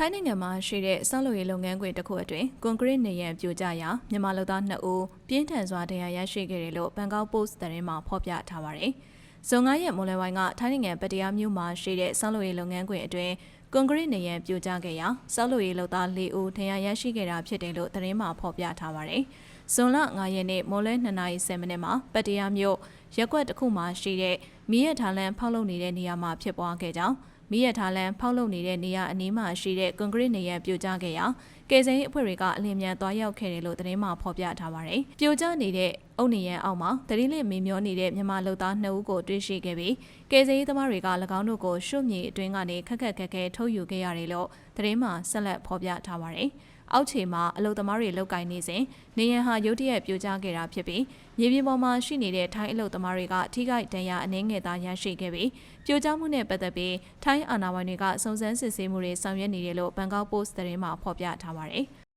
ထိုင်းနိုင်ငံမှာရှိတဲ့ဆောက်လုပ်ရေးလုပ်ငန်းခွင်တစ်ခုအတွင်းကွန်ကရစ်နေရန်ပြိုကျရာမြန်မာလူသား2ဦးပြင်းထန်စွာဒဏ်ရာရရှိခဲ့တယ်လို့ဘန်ကောက်ပို့စ်သတင်းမှာဖော်ပြထားပါတယ်။ဇွန်9ရက်မွန်လယ်ပိုင်းကထိုင်းနိုင်ငံပတ္တရားမြို့မှာရှိတဲ့ဆောက်လုပ်ရေးလုပ်ငန်းခွင်အတွင်းကွန်ကရစ်နေရန်ပြိုကျခဲ့ရာဆောက်လုပ်ရေးလုပ်သား4ဦးဒဏ်ရာရရှိခဲ့တာဖြစ်တယ်လို့သတင်းမှာဖော်ပြထားပါတယ်။ဇွန်လ9ရက်နေ့မိုးလဲ2:30မိနစ်မှာပတ္တရားမြို့ရက်ကွက်တစ်ခုမှာရှိတဲ့မီးရထားလမ်းဖောက်လုပ်နေတဲ့နေရာမှာဖြစ်ပွားခဲ့ကြောင်း မီးရထားလမ်းဖောက်လုပ်နေတဲ့နေရာအနီးမှာရှိတဲ့ကွန်ကရစ်နေရန်ပြိုကျခဲ့ရာကယ်ဆယ်ရေးအဖွဲ့တွေကအလင်းမြန်သွားရောက်ခဲ့တယ်လို့သတင်းမှဖော်ပြထားပါတယ်။ပြိုကျနေတဲ့အုတ်နေရန်အောက်မှာတရင်လစ်မီမျောနေတဲ့မြန်မာလူသား2ဦးကိုတွေ့ရှိခဲ့ပြီးကယ်ဆယ်ရေးသမားတွေက၎င်းတို့ကိုရှုမြေအတွင်းကနေခက်ခက်ခက်ခဲထုတ်ယူခဲ့ရတယ်လို့ သတင်းမှဆက်လက်ဖော်ပြထားပါတယ်။အောက်ခြေမှာအလုသမားတွေလောက်ကင်နေစဉ်နေရန်ဟာရုတ်တရက်ပြိုကျခဲ့တာဖြစ်ပြီးမြေပြင်ပေါ်မှာရှိနေတဲ့ထိုင်းအလုသမားတွေကထိခိုက်ဒဏ်ရာအနည်းငယ်သာရရှိခဲ့ပြီးပြိုကျမှုနဲ့ပတ်သက်ပြီးထိုင်းအာဏာပိုင်တွေကစုံစမ်းစစ်ဆေးမှုတွေဆောင်ရွက်နေတယ်လို့ဘန်ကောက်ပို့စ်သတင်းမှာဖော်ပြထားပါတယ်။